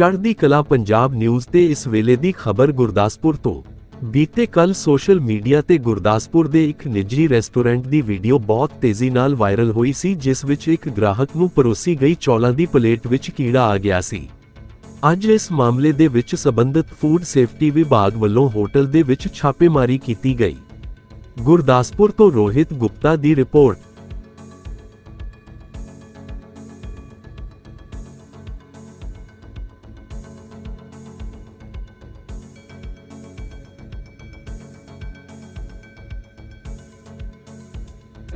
ਚੜ੍ਹਦੀ ਕਲਾ ਪੰਜਾਬ ਨਿਊਜ਼ ਤੇ ਇਸ ਵੇਲੇ ਦੀ ਖਬਰ ਗੁਰਦਾਸਪੁਰ ਤੋਂ। ਬੀਤੇ ਕੱਲ ਸੋਸ਼ਲ ਮੀਡੀਆ ਤੇ ਗੁਰਦਾਸਪੁਰ ਦੇ ਇੱਕ ਨਿੱਜੀ ਰੈਸਟੋਰੈਂਟ ਦੀ ਵੀਡੀਓ ਬਹੁਤ ਤੇਜ਼ੀ ਨਾਲ ਵਾਇਰਲ ਹੋਈ ਸੀ, ਜਿਸ ਵਿੱਚ ਇੱਕ ਗ੍ਰਾਹਕ ਨੂੰ ਪਰੋਸੀ ਗਈ ਚੌਲਾਂ ਦੀ ਪਲੇਟ ਵਿੱਚ ਕੀੜਾ ਆ ਗਿਆ ਸੀ। ਅੱਜ ਇਸ ਮਾਮਲੇ ਦੇ ਵਿੱਚ ਸਬੰਧਤ ਫੂਡ ਸੇਫਟੀ ਵਿਭਾਗ ਵੱਲੋਂ ਹੋਟਲ ਦੇ ਵਿੱਚ ਛਾਪੇਮਾਰੀ ਕੀਤੀ ਗਈ। ਗੁਰਦਾਸਪੁਰ ਤੋਂ ਰੋਹਿਤ ਗੁਪਤਾ ਦੀ ਰਿਪੋਰਟ।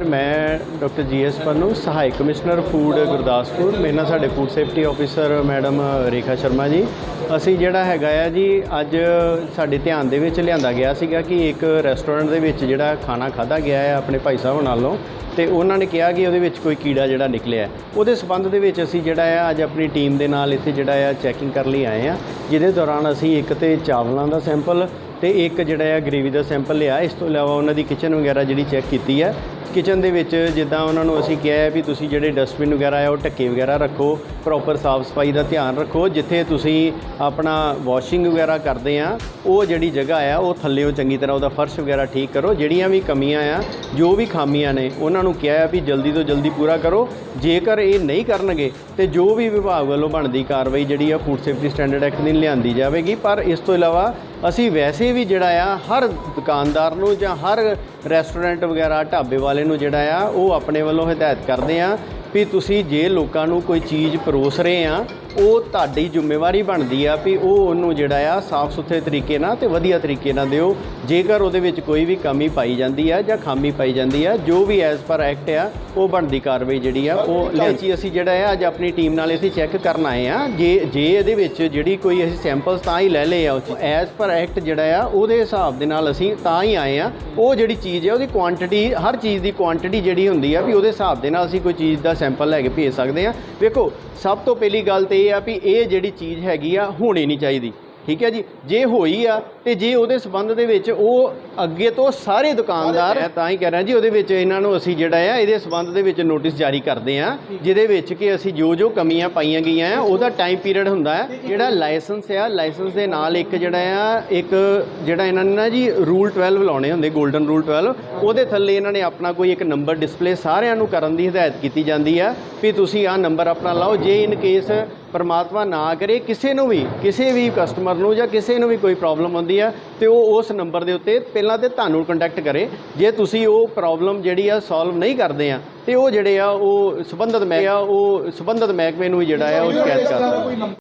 ਮੈਂ ਡਾਕਟਰ ਜੀਐਸ ਪੰਨੂ, ਸਹਾਇਕ ਕਮਿਸ਼ਨਰ ਫੂਡ ਗੁਰਦਾਸਪੁਰ। ਮੇਰੇ ਨਾਲ ਸਾਡੇ food safety officer madam Rekha Sharma ji. ਅਸੀਂ ਜਿਹੜਾ ਹੈਗਾ ਆ ਜੀ, ਅੱਜ ਸਾਡੇ ਧਿਆਨ ਦੇ ਵਿੱਚ ਲਿਆਂਦਾ ਗਿਆ ਸੀਗਾ ਕਿ ਇੱਕ ਰੈਸਟੋਰੈਂਟ ਦੇ ਵਿੱਚ ਜਿਹੜਾ ਖਾਣਾ ਖਾਦਾ ਗਿਆ ਹੈ ਆਪਣੇ ਭਾਈ ਸਾਹਿਬ ਨਾਲੋਂ ਤੇ ਉਹਨਾਂ ਨੇ ਕਿਹਾ ਕਿ ਉਹਦੇ ਵਿੱਚ ਕੋਈ ਕੀੜਾ ਜਿਹੜਾ ਨਿਕਲਿਆ ਉਹਦੇ ਸਬੰਧ ਦੇ ਵਿੱਚ ਅਸੀਂ ਜਿਹੜਾ ਆ, ਅੱਜ ਆਪਣੀ ਟੀਮ ਦੇ ਨਾਲ ਇੱਥੇ ਜਿਹੜਾ ਆ, ਚੈਕਿੰਗ ਕਰਨ ਲਈ ਆਏ ਆ। ਜਿਹਦੇ ਦੌਰਾਨ ਅਸੀਂ ਇੱਕ ਤੇ ਚਾਵਲਾਂ ਦਾ ਸੈਂਪਲ ਤੇ ਇੱਕ ਜਿਹੜਾ ਆ, ਗ੍ਰੇਵੀ ਦਾ ਸੈਂਪਲ ਲਿਆ। ਇਸ ਤੋਂ ਇਲਾਵਾ ਉਹਨਾਂ ਦੀ ਕਿਚਨ ਵਗੈਰਾ ਜਿਹੜੀ ਚੈੱਕ ਕੀਤੀ ਹੈ। ਕਿਚਨ ਦੇ ਵਿੱਚ ਜਿੱਦਾਂ ਉਹਨਾਂ ਨੂੰ ਅਸੀਂ ਕਿਹਾ ਹੈ ਵੀ ਤੁਸੀਂ ਜਿਹੜੇ ਡਸਟਬਿਨ ਵਗੈਰਾ ਆ ਉਹ ਢੱਕੇ ਵਗੈਰਾ ਰੱਖੋ ਪ੍ਰੋਪਰ ਸਾਫ਼ ਸਫ਼ਾਈ ਦਾ ਧਿਆਨ ਰੱਖੋ, ਜਿੱਥੇ ਤੁਸੀਂ ਆਪਣਾ ਵਾਸ਼ਿੰਗ ਵਗੈਰਾ ਕਰਦੇ ਆ, ਉਹ ਜਿਹੜੀ ਜਗ੍ਹਾ ਆ, ਉਹ ਥੱਲੇੋਂ ਚੰਗੀ ਤਰ੍ਹਾਂ ਉਹਦਾ ਫਰਸ਼ ਵਗੈਰਾ ਠੀਕ ਕਰੋ, ਜਿਹੜੀਆਂ ਵੀ ਕਮੀਆਂ ਆ, ਜੋ ਵੀ ਖਾਮੀਆਂ ਨੇ, ਉਹਨਾਂ ਨੂੰ ਕਿਹਾ ਹੈ ਵੀ ਜਲਦੀ ਤੋਂ ਜਲਦੀ ਪੂਰਾ ਕਰੋ, ਜੇਕਰ ਇਹ ਨਹੀਂ ਕਰਨਗੇ ਤੇ ਜੋ ਵੀ ਵਿਭਾਗ ਵੱਲੋਂ ਬਣਦੀ ਕਾਰਵਾਈ ਜਿਹੜੀ ਆ ਫੂਡ ਸੇਫਟੀ ਸਟੈਂਡਰਡ ਐਕਟ ਦੀ ਲਿਆਂਦੀ ਜਾਵੇਗੀ, ਪਰ ਇਸ ਤੋਂ ਇਲਾਵਾ ਅਸੀਂ ਵੈਸੇ ਵੀ ਜਿਹੜਾ ਆ, ਹਰ ਦੁਕਾਨਦਾਰ ਨੂੰ ਜਾਂ ਹਰ ਰੈਸਟੋਰੈਂਟ ਵਗੈਰਾ, ਢਾਬੇ ਵਾਲੇ ਨੂੰ ਜਿਹੜਾ ਆ, ਉਹ ਆਪਣੇ ਵੱਲੋਂ ਹਦਾਇਤ ਕਰਦੇ ਆ ਵੀ ਤੁਸੀਂ ਜੇ ਲੋਕਾਂ ਨੂੰ ਕੋਈ ਚੀਜ਼ ਪਰੋਸ ਰਹੇ ਆ ਉਹ ਤੁਹਾਡੀ ਜ਼ਿੰਮੇਵਾਰੀ ਬਣਦੀ ਆ ਵੀ ਉਹ ਉਹਨੂੰ ਜਿਹੜਾ ਆ ਸਾਫ਼ ਸੁਥਰੇ ਤਰੀਕੇ ਨਾਲ ਤੇ ਵਧੀਆ ਤਰੀਕੇ ਨਾਲ ਦਿਓ। ਜੇਕਰ ਉਹਦੇ ਵਿੱਚ ਕੋਈ ਵੀ ਕਮੀ ਪਾਈ ਜਾਂਦੀ ਆ ਜਾਂ ਖਾਮੀ ਪਾਈ ਜਾਂਦੀ ਆ ਜੋ ਵੀ ਐਜ਼ ਪਰ ਐਕਟ ਆ ਉਹ ਬਣਦੀ ਕਾਰਵਾਈ ਜਿਹੜੀ ਆ ਉਹ ਲਿਆਚੀ ਅਸੀਂ ਜਿਹੜਾ ਆ ਅੱਜ ਆਪਣੀ ਟੀਮ ਨਾਲ ਅਸੀਂ ਚੈੱਕ ਕਰਨ ਆਏ ਆ। ਜੇ ਜੇ ਇਹਦੇ ਵਿੱਚ ਜਿਹੜੀ ਕੋਈ ਅਸੀਂ ਸੈਂਪਲਸ ਤਾਂ ਹੀ ਲੈ ਲਏ ਆ ਐਜ਼ ਪਰ ਐਕਟ ਜਿਹੜਾ ਆ ਉਹਦੇ ਹਿਸਾਬ ਦੇ ਨਾਲ ਅਸੀਂ ਤਾਂ ਹੀ ਆਏ ਆ। ਉਹ ਜਿਹੜੀ ਚੀਜ਼ ਹੈ ਉਹਦੀ ਕੁਆਂਟੀਟੀ ਹਰ ਚੀਜ਼ ਦੀ ਕੁਆਂਟੀਟੀ ਜਿਹੜੀ ਹੁੰਦੀ ਆ ਵੀ ਉਹਦੇ ਹਿਸਾਬ ਦੇ ਨਾਲ ਅਸੀਂ ਕੋਈ ਚੀਜ਼ ਦਾ ਸੈਂਪਲ ਲੈ ਕੇ ਭੇਜ ਸਕਦੇ ਆ। ਵੇਖੋ ਸਭ ਤੋਂ ਪਹਿਲੀ ਗੱਲ ਤੇ ਇਹ ਆ ਵੀ ਇਹ ਜਿਹੜੀ ਚੀਜ਼ ਹੈਗੀ ਆ, ਹੋਣੀ ਨਹੀਂ ਚਾਹੀਦੀ। ਠੀਕ ਹੈ ਜੀ? ਜੇ ਹੋਈ ਆ, ਤੇ ਜੇ ਉਹਦੇ ਸਬੰਧ ਦੇ ਵਿੱਚ ਉਹ ਅੱਗੇ ਤੋਂ ਸਾਰੇ ਦੁਕਾਨਦਾਰ ਤਾਂ ਹੀ ਕਹਿ ਰਿਹਾ ਜੀ, ਉਹਦੇ ਵਿੱਚ ਇਹਨਾਂ ਨੂੰ ਅਸੀਂ ਜਿਹੜਾ ਆ, ਇਹਦੇ ਸਬੰਧ ਦੇ ਵਿੱਚ ਨੋਟਿਸ ਜਾਰੀ ਕਰਦੇ ਆ, ਜਿਹਦੇ ਵਿੱਚ ਕਿ ਅਸੀਂ ਜੋ ਜੋ ਕਮੀਆਂ ਪਾਈਆਂ ਗਈਆਂ ਆ, ਉਹਦਾ ਟਾਈਮ ਪੀਰੀਅਡ ਹੁੰਦਾ ਹੈ ਜਿਹੜਾ ਲਾਇਸੈਂਸ ਆ ਲਾਇਸੈਂਸ ਦੇ ਨਾਲ ਇੱਕ ਜਿਹੜਾ ਆ, ਇੱਕ ਜਿਹੜਾ ਇਹਨਾਂ ਨੇ ਨਾ ਜੀ ਰੂਲ 12 ਲਾਉਣੇ ਹੁੰਦੇ 골ਡਨ ਰੂਲ 12 ਉਹਦੇ ਥੱਲੇ ਇਹਨਾਂ ਨੇ ਆਪਣਾ ਕੋਈ ਇੱਕ ਨੰਬਰ ਡਿਸਪਲੇ ਸਾਰਿਆਂ ਨੂੰ ਕਰਨ ਦੀ ਹਦਾਇਤ ਕੀਤੀ ਜਾਂਦੀ ਆ, ਵੀ ਤੁਸੀਂ ਆਹ ਨੰਬਰ ਆਪਣਾ ਲਾਓ। ਜੇ ਇਨ ਕੇਸ ਪਰਮਾਤਮਾ ਨਾ ਕਰੇ, ਕਿਸੇ ਨੂੰ ਵੀ, ਕਿਸੇ ਵੀ ਕਸਟਮਰ ਨੂੰ ਜਾਂ ਕਿਸੇ ਨੂੰ ਵੀ ਕੋਈ ਪ੍ਰੋਬਲਮ ਹੁੰਦੀ ਆ, ਤੇ ਉਹ ਉਸ ਨੰਬਰ ਦੇ ਉੱਤੇ ਪਹਿਲਾਂ ਤੇ ਤੁਹਾਨੂੰ ਕੰਟੈਕਟ ਕਰੇ। ਜੇ ਤੁਸੀਂ ਉਹ ਪ੍ਰੋਬਲਮ ਜਿਹੜੀ ਆ ਸੋਲਵ ਨਹੀਂ ਕਰਦੇ ਆ, ਤੇ ਉਹ ਜਿਹੜੇ ਆ, ਉਹ ਸੰਬੰਧਿਤ ਮੈਂ ਆ ਉਹ ਸੰਬੰਧਿਤ ਮਹਿਕਮੇ ਨੂੰ ਵੀ ਜਿਹੜਾ ਆ, ਉਹ ਸ਼ਿਕਾਇਤ ਕਰ ਸਕਦੇ